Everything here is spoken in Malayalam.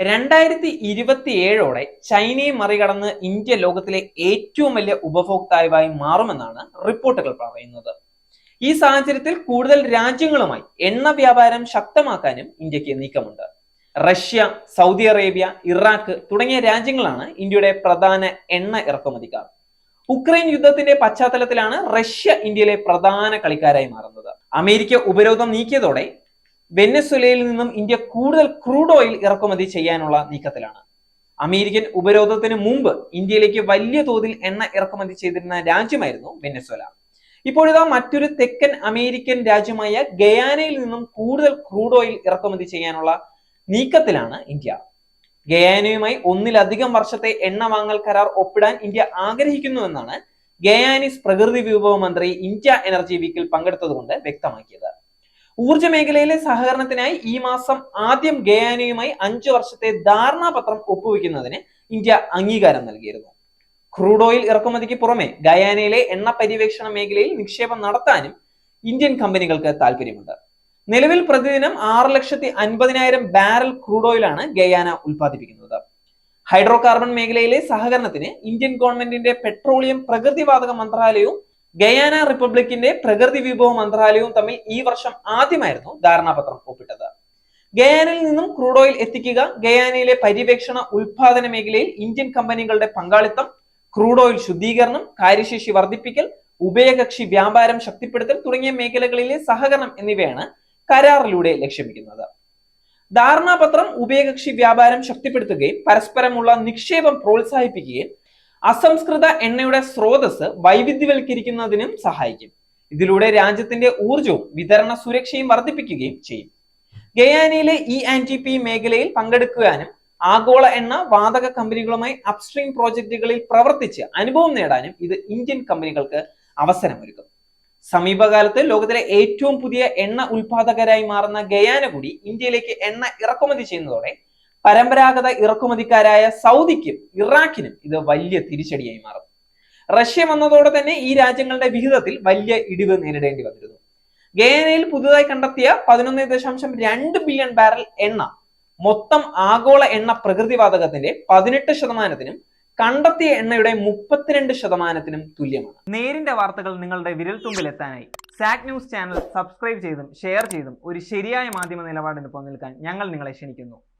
രണ്ടായിരത്തി ഇരുപത്തി ഏഴോടെ ചൈനയെ മറികടന്ന് ഇന്ത്യ ലോകത്തിലെ ഏറ്റവും വലിയ ഉപഭോക്താവായി മാറുമെന്നാണ് റിപ്പോർട്ടുകൾ പറയുന്നത്. ഈ സാഹചര്യത്തിൽ കൂടുതൽ രാജ്യങ്ങളുമായി എണ്ണ വ്യാപാരം ശക്തമാക്കാനും ഇന്ത്യയ്ക്ക് നീക്കമുണ്ട്. റഷ്യ സൗദി അറേബ്യ ഇറാഖ് തുടങ്ങിയ രാജ്യങ്ങളാണ് ഇന്ത്യയുടെ പ്രധാന എണ്ണ ഇറക്കുമതിക്കാർ. ഉക്രൈൻ യുദ്ധത്തിന്റെ പശ്ചാത്തലത്തിലാണ് റഷ്യ ഇന്ത്യയിലെ പ്രധാന കളിക്കാരായി മാറുന്നത്. അമേരിക്ക ഉപരോധം നീക്കിയതോടെ വെനസ്വലയിൽ നിന്നും ഇന്ത്യ കൂടുതൽ ക്രൂഡ് ഓയിൽ ഇറക്കുമതി ചെയ്യാനുള്ള നീക്കത്തിലാണ്. അമേരിക്കൻ ഉപരോധത്തിന് മുമ്പ് ഇന്ത്യയിലേക്ക് വലിയ തോതിൽ എണ്ണ ഇറക്കുമതി ചെയ്തിരുന്ന രാജ്യമായിരുന്നു വെനസ്വല. ഇപ്പോഴിതാ മറ്റൊരു തെക്കൻ അമേരിക്കൻ രാജ്യമായ ഗയാനയിൽ നിന്നും കൂടുതൽ ക്രൂഡ് ഓയിൽ ഇറക്കുമതി ചെയ്യാനുള്ള നീക്കത്തിലാണ് ഇന്ത്യ. ഗയാനയുമായി ഒന്നിലധികം വർഷത്തെ എണ്ണ വാങ്ങൽ കരാർ ഒപ്പിടാൻ ഇന്ത്യ ആഗ്രഹിക്കുന്നുവെന്നാണ് ഗയാനിസ് പ്രകൃതി വിഭവ മന്ത്രി ഇന്ത്യ എനർജി വീക്കിൽ പങ്കെടുത്തതുകൊണ്ട് വ്യക്തമാക്കിയത്. ഊർജ മേഖലയിലെ സഹകരണത്തിനായി ഈ മാസം ആദ്യം ഗയാനയുമായി അഞ്ചു വർഷത്തെ ധാരണാപത്രം ഒപ്പുവെക്കുന്നതിന് ഇന്ത്യ അംഗീകാരം നൽകിയിരുന്നു. ക്രൂഡ് ഓയിൽ ഇറക്കുമതിക്ക് പുറമെ ഗയാനയിലെ എണ്ണ പര്യവേക്ഷണ മേഖലയിൽ നിക്ഷേപം നടത്താനും ഇന്ത്യൻ കമ്പനികൾക്ക് താല്പര്യമുണ്ട് നിലവിൽ പ്രതിദിനം ആറ് ലക്ഷത്തി അൻപതിനായിരം ബാരൽ ക്രൂഡ് ഓയിലാണ് ഗയാന ഉൽപ്പാദിപ്പിക്കുന്നത്. ഹൈഡ്രോ കാർബൺ മേഖലയിലെ സഹകരണത്തിന് ഇന്ത്യൻ ഗവൺമെന്റിന്റെ പെട്രോളിയം പ്രകൃതിവാതക മന്ത്രാലയവും ഗയാന റിപ്പബ്ലിക്കിന്റെ പ്രകൃതി വിഭവ മന്ത്രാലയവും തമ്മിൽ ഈ വർഷം ആദ്യമായിരുന്നു ധാരണാപത്രം ഒപ്പിട്ടത്. ഗയാനയിൽ നിന്നും ക്രൂഡ് ഓയിൽ എത്തിക്കുക ഗയാനയിലെ പര്യവേക്ഷണ ഉൽപാദന മേഖലയിൽ ഇന്ത്യൻ കമ്പനികളുടെ പങ്കാളിത്തം ക്രൂഡ് ഓയിൽ ശുദ്ധീകരണം കാര്യശേഷി വർദ്ധിപ്പിക്കൽ ഉഭയകക്ഷി വ്യാപാരം ശക്തിപ്പെടുത്തൽ തുടങ്ങിയ മേഖലകളിലെ സഹകരണം എന്നിവയാണ് കരാറിലൂടെ ലക്ഷ്യമിക്കുന്നത്. ധാരണാപത്രം ഉഭയകക്ഷി വ്യാപാരം ശക്തിപ്പെടുത്തുകയും പരസ്പരമുള്ള നിക്ഷേപം പ്രോത്സാഹിപ്പിക്കുകയും അസംസ്കൃത എണ്ണയുടെ സ്രോതസ് വൈവിധ്യവൽക്കരിക്കുന്നതിനും സഹായിക്കും. ഇതിലൂടെ രാജ്യത്തിന്റെ ഊർജവും വിതരണ സുരക്ഷയും വർദ്ധിപ്പിക്കുകയും ചെയ്യും. ഗയാനയിലെ ഇ ആൻഡ് പി മേഖലയിൽ പങ്കെടുക്കുവാനും ആഗോള എണ്ണ വാതക കമ്പനികളുമായി അപ്സ്ട്രീം പ്രോജക്റ്റുകളിൽ പ്രവർത്തിച്ച് അനുഭവം നേടാനും ഇത് ഇന്ത്യൻ കമ്പനികൾക്ക് അവസരമൊരുക്കും. സമീപകാലത്ത് ലോകത്തിലെ ഏറ്റവും പുതിയ എണ്ണ ഉൽപാദകരായി മാറുന്ന ഗയാന കൂടി ഇന്ത്യയിലേക്ക് എണ്ണ ഇറക്കുമതി ചെയ്യുന്നതോടെ പരമ്പരാഗത ഇറക്കുമതിക്കാരായ സൗദിക്കും ഇറാഖിനും ഇത് വലിയ തിരിച്ചടിയായി മാറും. റഷ്യ വന്നതോടെ തന്നെ ഈ രാജ്യങ്ങളുടെ വിഹിതത്തിൽ വലിയ ഇടിവ് നേരിടേണ്ടി വന്നിരുന്നു. ഗയാനയിൽ പുതുതായി കണ്ടെത്തിയ പതിനൊന്ന് ദശാംശം രണ്ട് ബില്യൺ ബാരൽ എണ്ണ മൊത്തം ആഗോള എണ്ണ പ്രകൃതിവാതകത്തിന്റെ പതിനെട്ട് ശതമാനത്തിനും കണ്ടെത്തിയ എണ്ണയുടെ മുപ്പത്തിരണ്ട് ശതമാനത്തിനും തുല്യമാണ്. നേരിന്റെ വാർത്തകൾ നിങ്ങളുടെ വിരൽത്തുമ്പിൽ എത്താനായി സാക് ന്യൂസ് ചാനൽ സബ്സ്ക്രൈബ് ചെയ്തും ഷെയർ ചെയ്തും ഒരു ശരിയായ മാധ്യമ നിലപാടിന് നിൽക്കാൻ ഞങ്ങൾ നിങ്ങളെ ക്ഷണിക്കുന്നു.